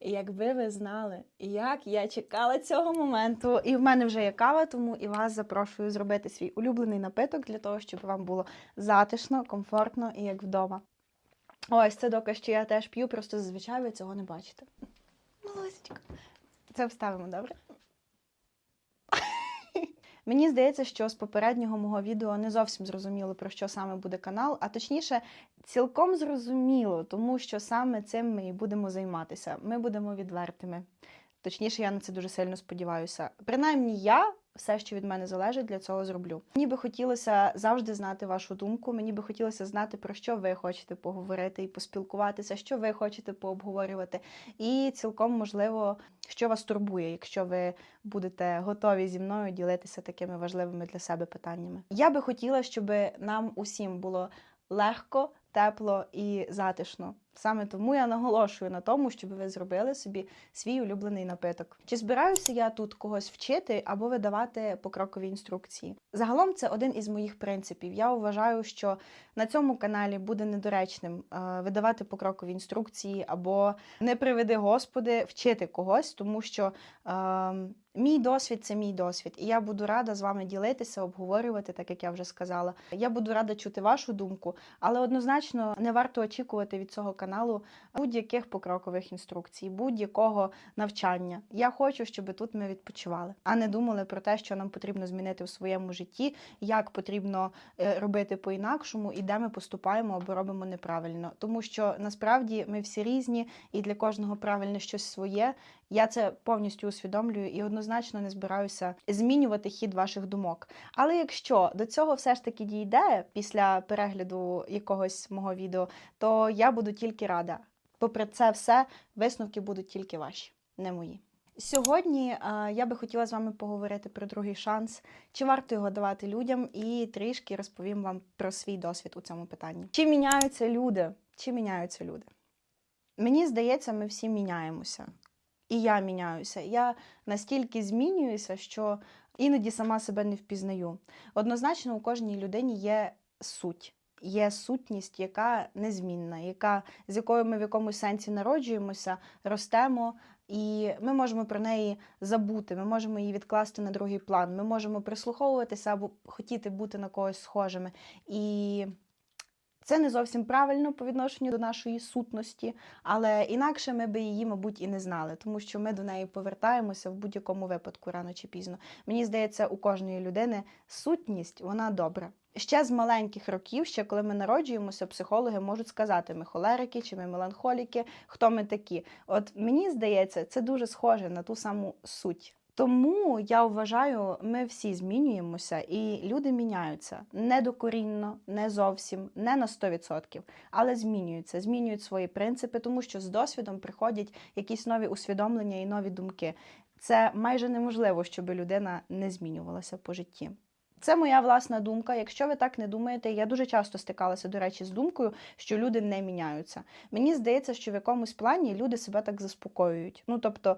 Якби ви знали, як я чекала цього моменту, і в мене вже є кава, тому і вас запрошую зробити свій улюблений напиток для того, щоб вам було затишно, комфортно і як вдома. Ось це доказ, що я теж п'ю, просто зазвичай ви цього не бачите. Молодечко. Це вставимо, добре? Мені здається, що з попереднього мого відео не зовсім зрозуміло, про що саме буде канал, а точніше, цілком зрозуміло, тому що саме цим ми і будемо займатися. Ми будемо відвертими. Точніше, я на це дуже сильно сподіваюся. Принаймні, я все, що від мене залежить, для цього зроблю. Мені би хотілося завжди знати вашу думку. Мені би хотілося знати, про що ви хочете поговорити і поспілкуватися, що ви хочете пообговорювати. І цілком можливо, що вас турбує, якщо ви будете готові зі мною ділитися такими важливими для себе питаннями. Я би хотіла, щоб нам усім було легко, тепло і затишно. Саме тому я наголошую на тому, щоб ви зробили собі свій улюблений напиток. Чи збираюся я тут когось вчити або видавати покрокові інструкції? Загалом це один із моїх принципів. Я вважаю, що на цьому каналі буде недоречним е, видавати покрокові інструкції або не приведи Господи вчити когось, тому що е, мій досвід це мій досвід, і я буду рада з вами ділитися, обговорювати, так як я вже сказала. Я буду рада чути вашу думку, але однозначно не варто очікувати від цього каналу будь-яких покрокових інструкцій, будь-якого навчання. Я хочу, щоб тут ми відпочивали, а не думали про те, що нам потрібно змінити в своєму житті, як потрібно е, робити по-інакшому і де ми поступаємо або робимо неправильно. Тому що насправді ми всі різні, і для кожного правильне щось своє. Я це повністю усвідомлюю і однозначно не збираюся змінювати хід ваших думок. Але якщо до цього все ж таки дійде після перегляду якогось мого відео, то я буду тільки рада. Попри це все, висновки будуть тільки ваші, не мої. Сьогодні я би хотіла з вами поговорити про другий шанс, чи варто його давати людям, і трішки розповім вам про свій досвід у цьому питанні. Чи міняються люди? Чи міняються люди? Мені здається, ми всі міняємося. І я міняюся. Я настільки змінююся, що іноді сама себе не впізнаю. Однозначно, у кожній людині є суть. Є сутність, яка незмінна, яка, з якою ми в якомусь сенсі народжуємося, ростемо, і ми можемо про неї забути, ми можемо її відкласти на другий план, ми можемо прислуховуватися або хотіти бути на когось схожими. І це не зовсім правильно по відношенню до нашої сутності, але інакше ми би її, мабуть, і не знали, тому що ми до неї повертаємося в будь-якому випадку рано чи пізно. Мені здається, у кожної людини сутність вона добра. Ще з маленьких років, ще коли ми народжуємося, психологи можуть сказати, ми холерики чи ми меланхоліки, хто ми такі. От мені здається, це дуже схоже на ту саму суть. Тому я вважаю, ми всі змінюємося, і люди міняються не докорінно, не зовсім, не на 100%, але змінюються, змінюють свої принципи, тому що з досвідом приходять якісь нові усвідомлення і нові думки. Це майже неможливо, щоб людина не змінювалася по житті. Це моя власна думка. Якщо ви так не думаєте, я дуже часто стикалася, до речі, з думкою, що люди не міняються. Мені здається, що в якомусь плані люди себе так заспокоюють. Ну тобто.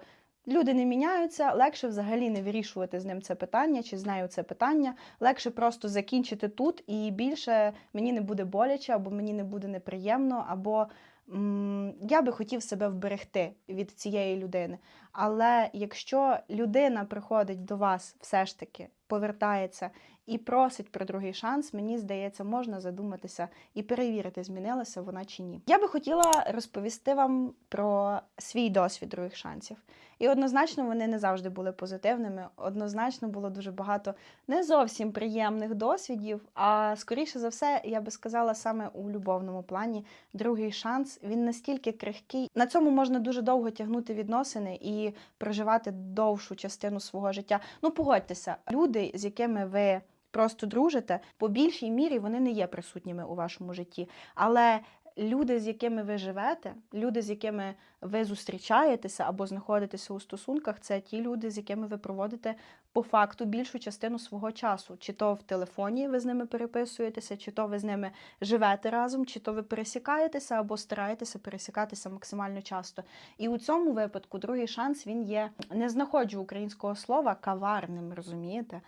Люди не міняються, легше взагалі не вирішувати з ним це питання чи з нею це питання. Легше просто закінчити тут, і більше мені не буде боляче, або мені не буде неприємно, або м, я би хотів себе вберегти від цієї людини. Але якщо людина приходить до вас все ж таки, повертається і просить про другий шанс, мені здається, можна задуматися і перевірити, змінилася вона чи ні. Я би хотіла розповісти вам про свій досвід других шансів. І однозначно вони не завжди були позитивними. Однозначно було дуже багато не зовсім приємних досвідів. А скоріше за все, я би сказала, саме у любовному плані другий шанс він настільки крихкий. На цьому можна дуже довго тягнути відносини і проживати довшу частину свого життя. Ну, погодьтеся, люди, з якими ви. Просто дружите, по більшій мірі вони не є присутніми у вашому житті. Але люди, з якими ви живете, люди, з якими ви зустрічаєтеся або знаходитеся у стосунках, це ті люди, з якими ви проводите по факту більшу частину свого часу. Чи то в телефоні ви з ними переписуєтеся, чи то ви з ними живете разом, чи то ви пересікаєтеся або стараєтеся пересікатися максимально часто. І у цьому випадку другий шанс він є, не знаходжу українського слова, каварним, розумієте?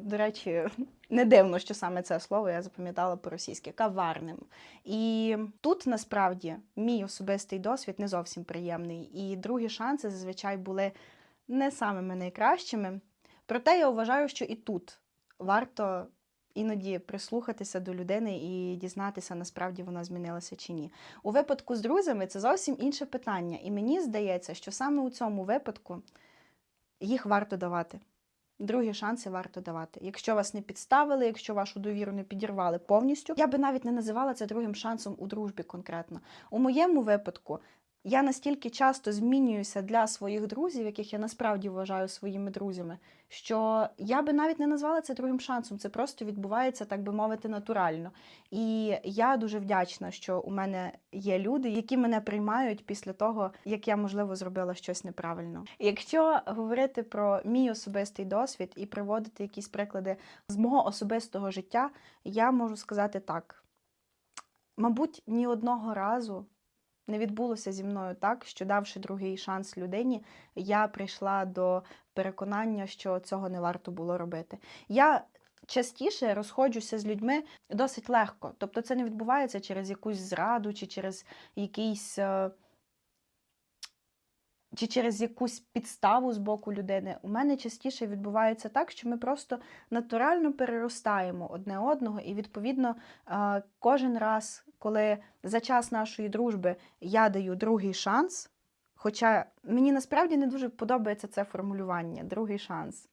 До речі, не дивно, що саме це слово я запам'ятала по-російськи каварним. І тут насправді мій особистий досвід не зовсім приємний. І другі шанси зазвичай були не самими найкращими. Проте я вважаю, що і тут варто іноді прислухатися до людини і дізнатися, насправді вона змінилася чи ні. У випадку з друзями це зовсім інше питання. І мені здається, що саме у цьому випадку їх варто давати. Другі шанси варто давати. Якщо вас не підставили, якщо вашу довіру не підірвали повністю, я би навіть не називала це другим шансом у дружбі конкретно. У моєму випадку я настільки часто змінююся для своїх друзів, яких я насправді вважаю своїми друзями, що я би навіть не назвала це другим шансом. Це просто відбувається, так би мовити, натурально. І я дуже вдячна, що у мене є люди, які мене приймають після того, як я, можливо, зробила щось неправильно. Якщо говорити про мій особистий досвід і приводити якісь приклади з мого особистого життя, я можу сказати так: мабуть, ні одного разу не відбулося зі мною так, що давши другий шанс людині, я прийшла до переконання, що цього не варто було робити. Я частіше розходжуся з людьми досить легко. Тобто це не відбувається через якусь зраду чи через якийсь. Чи через якусь підставу з боку людини. У мене частіше відбувається так, що ми просто натурально переростаємо одне одного, і, відповідно, кожен раз, коли за час нашої дружби я даю другий шанс, хоча мені насправді не дуже подобається це формулювання другий шанс.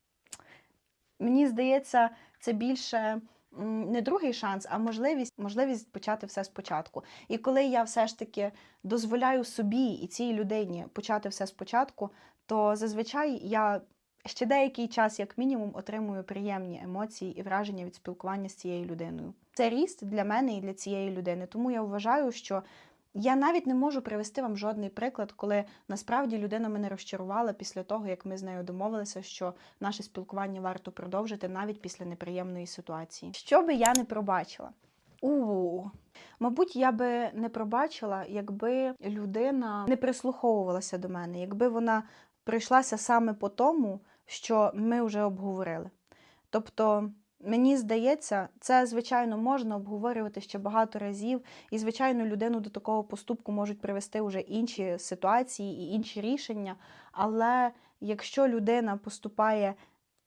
Мені здається, це більше не другий шанс, а можливість, можливість почати все спочатку. І коли я все ж таки дозволяю собі і цій людині почати все спочатку, то зазвичай я ще деякий час, як мінімум, отримую приємні емоції і враження від спілкування з цією людиною. Це ріст для мене і для цієї людини. Тому я вважаю, що я навіть не можу привести вам жодний приклад, коли насправді людина мене розчарувала після того, як ми з нею домовилися, що наше спілкування варто продовжити навіть після неприємної ситуації. Що би я не пробачила? У мабуть, я би не пробачила, якби людина не прислуховувалася до мене, якби вона прийшлася саме по тому, що ми вже обговорили. Тобто, мені здається, це звичайно можна обговорювати ще багато разів, і звичайно, людину до такого поступку можуть привести вже інші ситуації і інші рішення. Але якщо людина поступає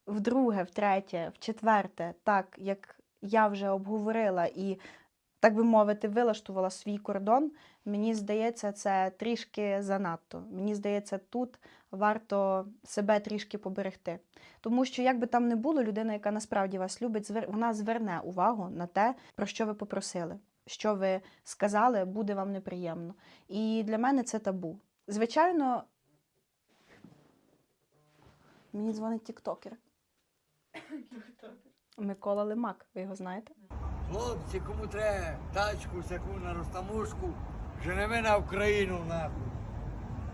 вдруге, втретє, в четверте, так як я вже обговорила і, так би мовити, вилаштувала свій кордон, мені здається, це трішки занадто. Мені здається, тут варто себе трішки поберегти. Тому що, як би там не було, людина, яка насправді вас любить, вона зверне увагу на те, про що ви попросили. Що ви сказали, буде вам неприємно. І для мене це табу. Звичайно, мені дзвонить тіктокер. Микола Лимак, ви його знаєте? Хлопці, кому треба тачку, всяку на розтамушку, женеме на Україну нахуй.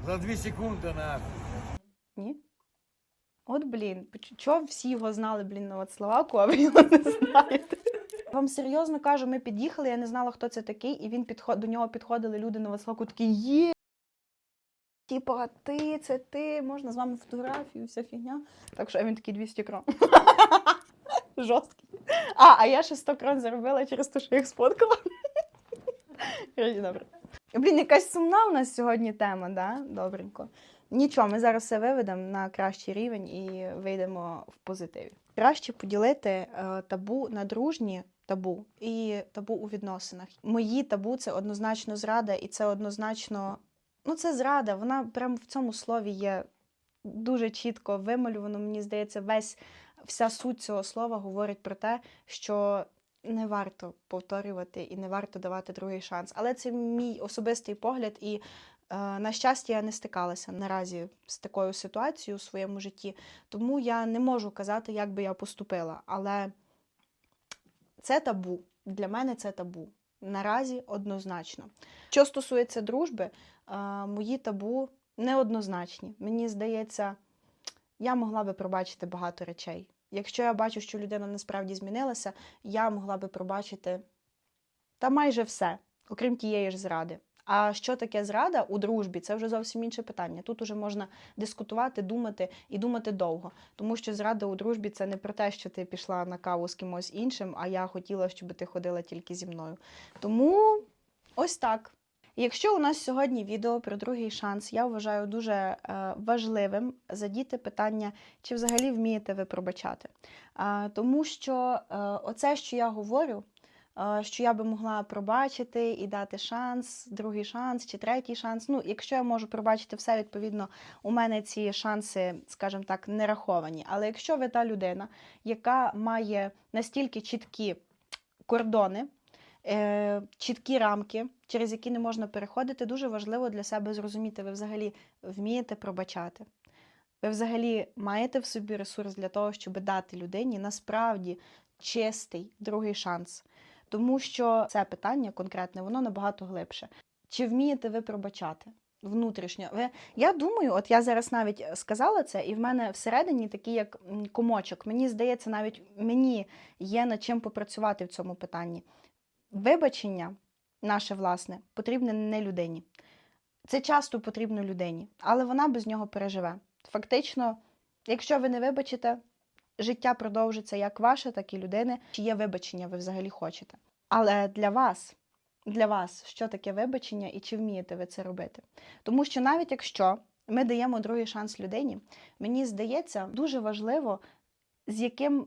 За дві секунди нахуй. Ні? От блін, чого всі його знали, блін, на от Словаку, а ви його не знаєте? Вам серйозно кажу, ми під'їхали, я не знала, хто це такий, і він підход... до нього підходили люди на Вацлаку, такі є. Типа, ти, це ти, можна з вами фотографію, вся фігня. Так що а він такий 200 крон. Жорсткий. А, а я ще 100 крон заробила через те, що їх сфоткала. Добре. Блін, якась сумна у нас сьогодні тема, да? Добренько. Нічого, ми зараз все виведемо на кращий рівень і вийдемо в позитиві. Краще поділити е, табу на дружні табу і табу у відносинах. Мої табу це однозначно зрада, і це однозначно. Ну, це зрада. Вона прямо в цьому слові є дуже чітко вималювано. Мені здається, весь вся суть цього слова говорить про те, що не варто повторювати і не варто давати другий шанс. Але це мій особистий погляд, і на щастя, я не стикалася наразі з такою ситуацією у своєму житті, тому я не можу казати, як би я поступила. Але це табу. Для мене це табу. Наразі однозначно. Що стосується дружби, е, мої табу неоднозначні. Мені здається, я могла би пробачити багато речей. Якщо я бачу, що людина насправді змінилася, я могла би пробачити та майже все, окрім тієї ж зради. А що таке зрада у дружбі? Це вже зовсім інше питання. Тут уже можна дискутувати, думати і думати довго. Тому що зрада у дружбі це не про те, що ти пішла на каву з кимось іншим, а я хотіла, щоб ти ходила тільки зі мною. Тому ось так. Якщо у нас сьогодні відео про другий шанс, я вважаю дуже е, важливим задіти питання, чи взагалі вмієте ви пробачати. Тому що е, оце, що я говорю, що я би могла пробачити і дати шанс, другий шанс чи третій шанс. Ну, якщо я можу пробачити все, відповідно, у мене ці шанси, скажімо так, не раховані. Але якщо ви та людина, яка має настільки чіткі кордони, е, чіткі рамки, через які не можна переходити, дуже важливо для себе зрозуміти, ви взагалі вмієте пробачати. Ви взагалі маєте в собі ресурс для того, щоб дати людині насправді чистий другий шанс. Тому що це питання конкретне, воно набагато глибше. Чи вмієте ви пробачати? Внутрішньо. Ви, я думаю, от я зараз навіть сказала це, і в мене всередині такий як комочок. Мені здається, навіть мені є над чим попрацювати в цьому питанні. Вибачення наше власне потрібне не людині. Це часто потрібно людині, але вона без нього переживе. Фактично, якщо ви не вибачите, життя продовжиться як ваше, так і людини. Чи є вибачення, ви взагалі хочете. Але для вас, для вас, що таке вибачення і чи вмієте ви це робити? Тому що навіть якщо ми даємо другий шанс людині, мені здається, дуже важливо, з яким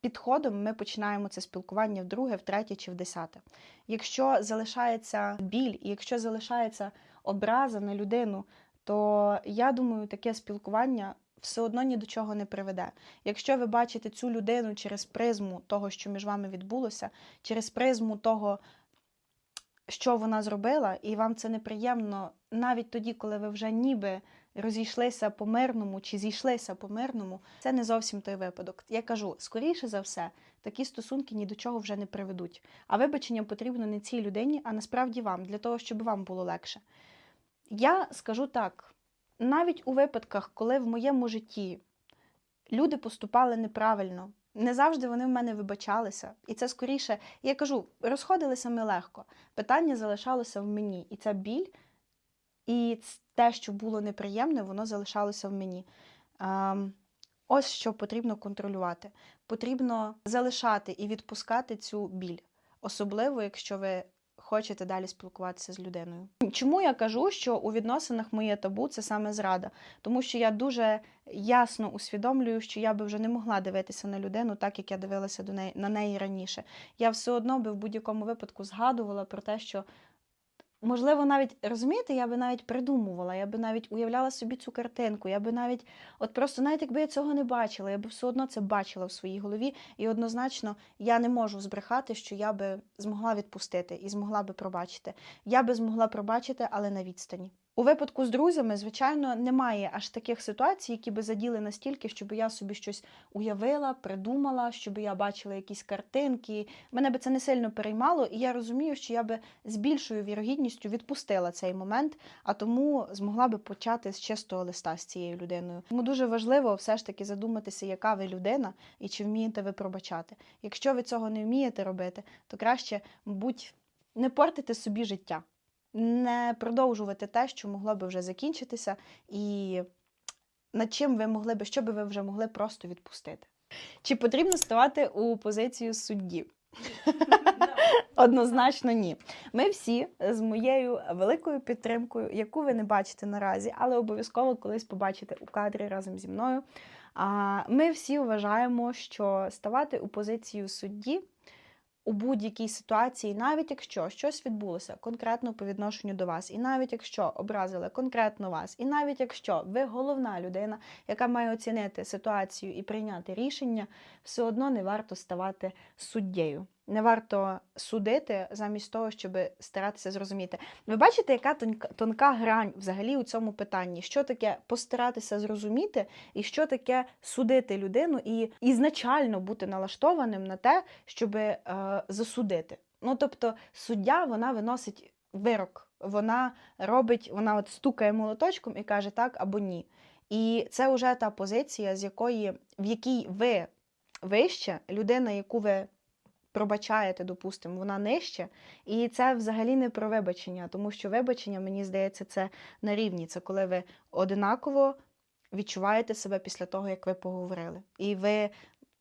підходом ми починаємо це спілкування вдруге, втретє чи в десяте. Якщо залишається біль, і якщо залишається образа на людину, то я думаю, таке спілкування все одно ні до чого не приведе. Якщо ви бачите цю людину через призму того, що між вами відбулося, через призму того, що вона зробила, і вам це неприємно навіть тоді, коли ви вже ніби розійшлися по мирному чи зійшлися по мирному, це не зовсім той випадок. Я кажу, скоріше за все, такі стосунки ні до чого вже не приведуть. А вибачення потрібно не цій людині, а насправді вам, для того, щоб вам було легше. Я скажу так: навіть у випадках, коли в моєму житті люди поступали неправильно, не завжди вони в мене вибачалися. І це скоріше, я кажу, розходилися ми легко. Питання залишалося в мені. І ця біль, і те, що було неприємне, воно залишалося в мені. Ем, ось що потрібно контролювати. Потрібно залишати і відпускати цю біль, особливо, якщо ви хочете далі спілкуватися з людиною. Чому я кажу, що у відносинах моє табу це саме зрада? Тому що я дуже ясно усвідомлюю, що я би вже не могла дивитися на людину так, як я дивилася до неї на неї раніше. Я все одно би в будь-якому випадку згадувала про те, що. Можливо, навіть розумієте, я би навіть придумувала, я би навіть уявляла собі цю картинку, я би навіть, от просто навіть якби я цього не бачила, я би все одно це бачила в своїй голові, і однозначно я не можу збрехати, що я би змогла відпустити і змогла би пробачити. Я би змогла пробачити, але на відстані. У випадку з друзями, звичайно, немає аж таких ситуацій, які би заділи настільки, щоб я собі щось уявила, придумала, щоб я бачила якісь картинки. Мене би це не сильно переймало, і я розумію, що я би з більшою вірогідністю відпустила цей момент, а тому змогла би почати з чистого листа з цією людиною. Тому дуже важливо все ж таки задуматися, яка ви людина і чи вмієте ви пробачати. Якщо ви цього не вмієте робити, то краще, мабуть, не портити собі життя, не продовжувати те, що могло би вже закінчитися, і над чим ви могли би, що би ви вже могли просто відпустити. Чи потрібно ставати у позицію судді? Однозначно ні. Ми всі з моєю великою підтримкою, яку ви не бачите наразі, але обов'язково колись побачите у кадрі разом зі мною. Ми всі вважаємо, що ставати у позицію судді у будь-якій ситуації, навіть якщо щось відбулося конкретно по відношенню до вас, і навіть якщо образили конкретно вас, і навіть якщо ви головна людина, яка має оцінити ситуацію і прийняти рішення, все одно не варто ставати суддєю. Не варто судити замість того, щоб старатися зрозуміти. Ви бачите, яка тонка, тонка грань взагалі у цьому питанні? Що таке постаратися зрозуміти, і що таке судити людину і ізначально бути налаштованим на те, щоб е, засудити. Ну тобто, суддя вона виносить вирок, вона робить, вона от стукає молоточком і каже так або ні. І це вже та позиція, з якої в якій ви вище, людина, яку ви пробачаєте, допустимо, вона нижче. І це взагалі не про вибачення, тому що вибачення, мені здається, це на рівні. Це коли ви одинаково відчуваєте себе після того, як ви поговорили. І ви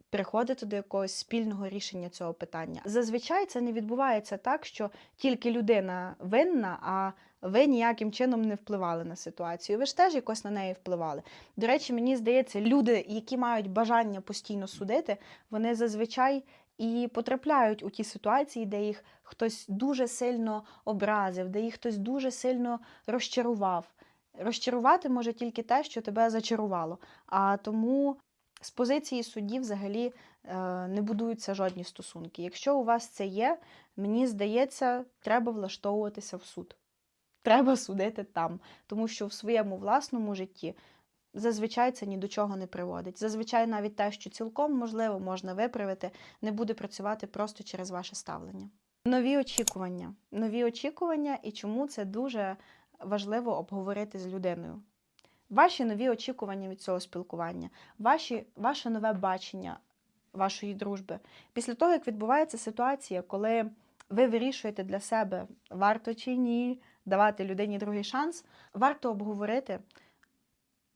приходите до якогось спільного рішення цього питання. Зазвичай це не відбувається так, що тільки людина винна, а ви ніяким чином не впливали на ситуацію. Ви ж теж якось на неї впливали. До речі, мені здається, люди, які мають бажання постійно судити, вони зазвичай і потрапляють у ті ситуації, де їх хтось дуже сильно образив, де їх хтось дуже сильно розчарував. Розчарувати може тільки те, що тебе зачарувало. А тому з позиції судді взагалі е, не будуються жодні стосунки. Якщо у вас це є, мені здається, треба влаштовуватися в суд. Треба судити там, тому що в своєму власному житті зазвичай це ні до чого не приводить. Зазвичай навіть те, що цілком можливо можна виправити, не буде працювати просто через ваше ставлення. Нові очікування. Нові очікування і чому це дуже важливо обговорити з людиною. Ваші нові очікування від цього спілкування, ваші, ваше нове бачення вашої дружби. Після того, як відбувається ситуація, коли ви вирішуєте для себе, варто чи ні давати людині другий шанс, варто обговорити,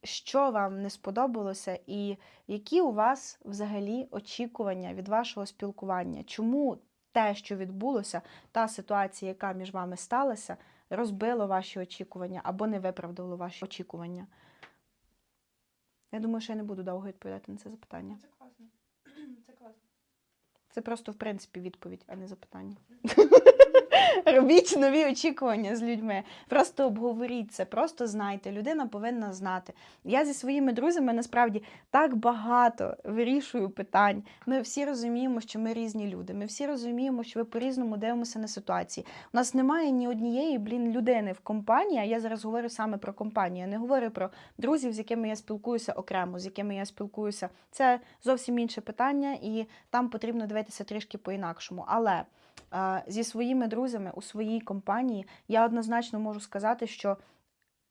що вам не сподобалося, і які у вас взагалі очікування від вашого спілкування. Чому те, що відбулося, та ситуація, яка між вами сталася, розбило ваші очікування або не виправдало ваші очікування. Я думаю, що я не буду довго відповідати на це запитання. Це класно. Це класно. Це просто, в принципі, відповідь, а не запитання. Робіть нові очікування з людьми. Просто обговоріть це, просто знайте. Людина повинна знати. Я зі своїми друзями насправді так багато вирішую питань. Ми всі розуміємо, що ми різні люди. Ми всі розуміємо, що ви по-різному дивимося на ситуації. У нас немає ні однієї блін людини в компанії. А я зараз говорю саме про компанію. Я не говорю про друзів, з якими я спілкуюся окремо, з якими я спілкуюся. Це зовсім інше питання, і там потрібно дивитися трішки по-інакшому. Але е, зі своїми друзями у своїй компанії я однозначно можу сказати, що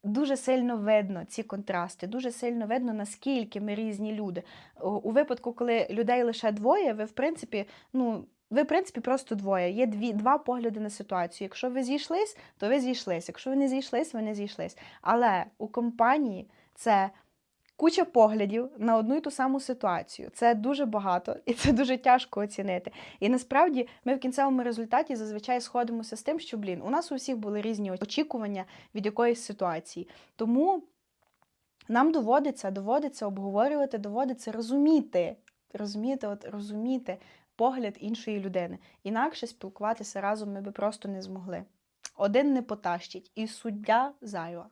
дуже сильно видно ці контрасти, дуже сильно видно, наскільки ми різні люди. У випадку, коли людей лише двоє, ви в принципі, ну. Ви, в принципі, просто двоє. Є дві, два погляди на ситуацію. Якщо ви зійшлись, то ви зійшлись. Якщо ви не зійшлись, ви не зійшлись. Але у компанії це куча поглядів на одну і ту саму ситуацію. Це дуже багато і це дуже тяжко оцінити. І насправді ми в кінцевому результаті зазвичай сходимося з тим, що блін, у нас у всіх були різні очікування від якоїсь ситуації. Тому нам доводиться, доводиться обговорювати, доводиться розуміти. Розуміти, от розуміти погляд іншої людини. Інакше спілкуватися разом ми би просто не змогли. Один не потащить, і суддя зайва.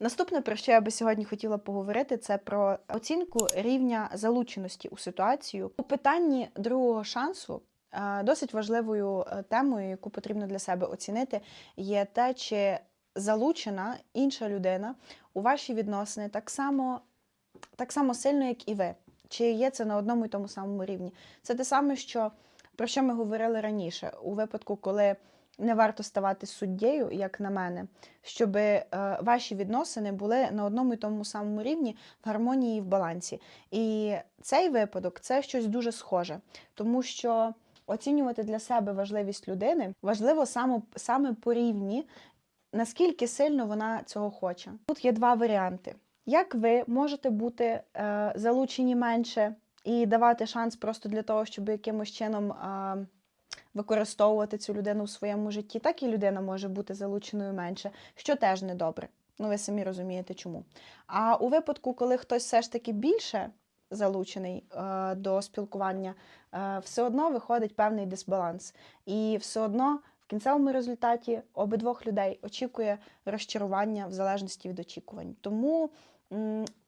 Наступне, про що я би сьогодні хотіла поговорити, це про оцінку рівня залученості у ситуацію. У питанні другого шансу е, досить важливою е, темою, яку потрібно для себе оцінити, є те, чи залучена інша людина у ваші відносини так само, так само сильно, як і ви. Чи є це на одному і тому самому рівні? Це те саме, що про що ми говорили раніше, у випадку, коли не варто ставати суддєю, як на мене, щоб е, ваші відносини були на одному і тому самому рівні в гармонії і в балансі. І цей випадок це щось дуже схоже, тому що оцінювати для себе важливість людини важливо саме, саме по рівні, наскільки сильно вона цього хоче. Тут є два варіанти. Як ви можете бути е, залучені менше і давати шанс просто для того, щоб якимось чином е, використовувати цю людину в своєму житті, так і людина може бути залученою менше, що теж недобре. Ну, ви самі розумієте, чому. А у випадку, коли хтось все ж таки більше залучений е, до спілкування, е, все одно виходить певний дисбаланс. І все одно в кінцевому результаті обидвох людей очікує розчарування в залежності від очікувань. Тому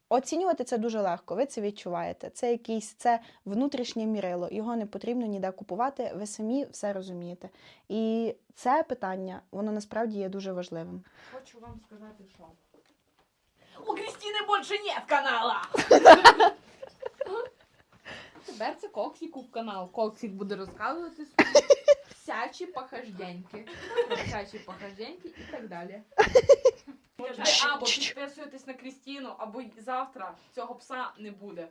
оцінювати це дуже легко. Ви це відчуваєте. Це якийсь це внутрішнє мірило. Його не потрібно ніде купувати. Ви самі все розумієте. І це питання, воно насправді є дуже важливим. Хочу вам сказати, що. У Кристини більше нет канала! Тепер це Коксіку в канал. Коксік буде розказувати свої похожденьки. Про похожденьки і так далі. Ви або підписуєтесь на Крістіну, або й завтра цього пса не буде.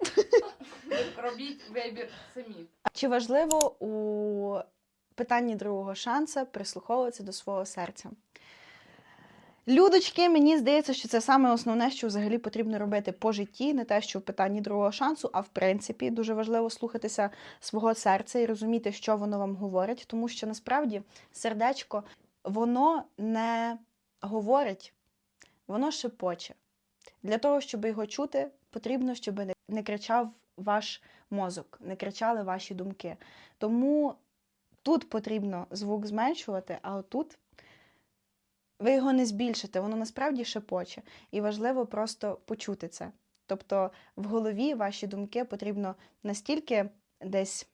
Робіть вибір самі. Чи важливо у питанні другого шанса прислуховуватися до свого серця? Людочки, мені здається, що це саме основне, що взагалі потрібно робити по житті, не те, що в питанні другого шансу, а в принципі дуже важливо слухатися свого серця і розуміти, що воно вам говорить, тому що насправді сердечко воно не говорить, воно шепоче. Для того, щоб його чути, потрібно, щоб не- кричав ваш мозок, не кричали ваші думки. Тому тут потрібно звук зменшувати, а отут ви його не збільшите, воно насправді шепоче. І важливо просто почути це. Тобто в голові ваші думки потрібно настільки десь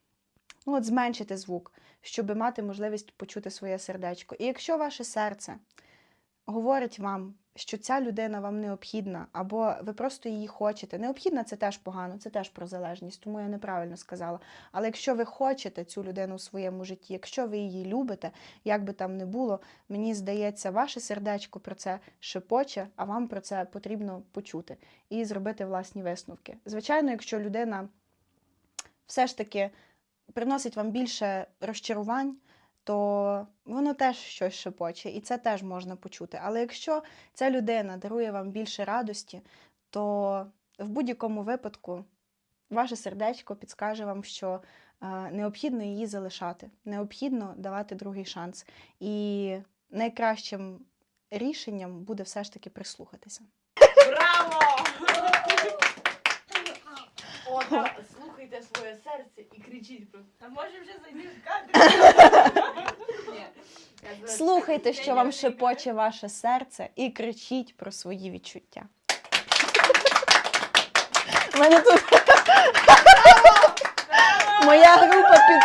ну, от зменшити звук, щоб мати можливість почути своє сердечко. І якщо ваше серце говорить вам, що ця людина вам необхідна, або ви просто її хочете. Необхідна це теж погано, це теж про залежність, тому я неправильно сказала. Але якщо ви хочете цю людину в своєму житті, якщо ви її любите, як би там не було, мені здається, ваше сердечко про це шепоче, а вам про це потрібно почути і зробити власні висновки. Звичайно, якщо людина все ж таки приносить вам більше розчарувань, то воно теж щось шепоче, і це теж можна почути. Але якщо ця людина дарує вам більше радості, то в будь-якому випадку ваше сердечко підскаже вам, що е, необхідно її залишати, необхідно давати другий шанс. І найкращим рішенням буде все ж таки прислухатися. Браво! Слухайте своє серце і кричіть просто. А може вже зайди в кадр? Ні. Я зараз- Слухайте, що вам шепоче ваше серце, і кричіть про свої відчуття. У мене тут моя група під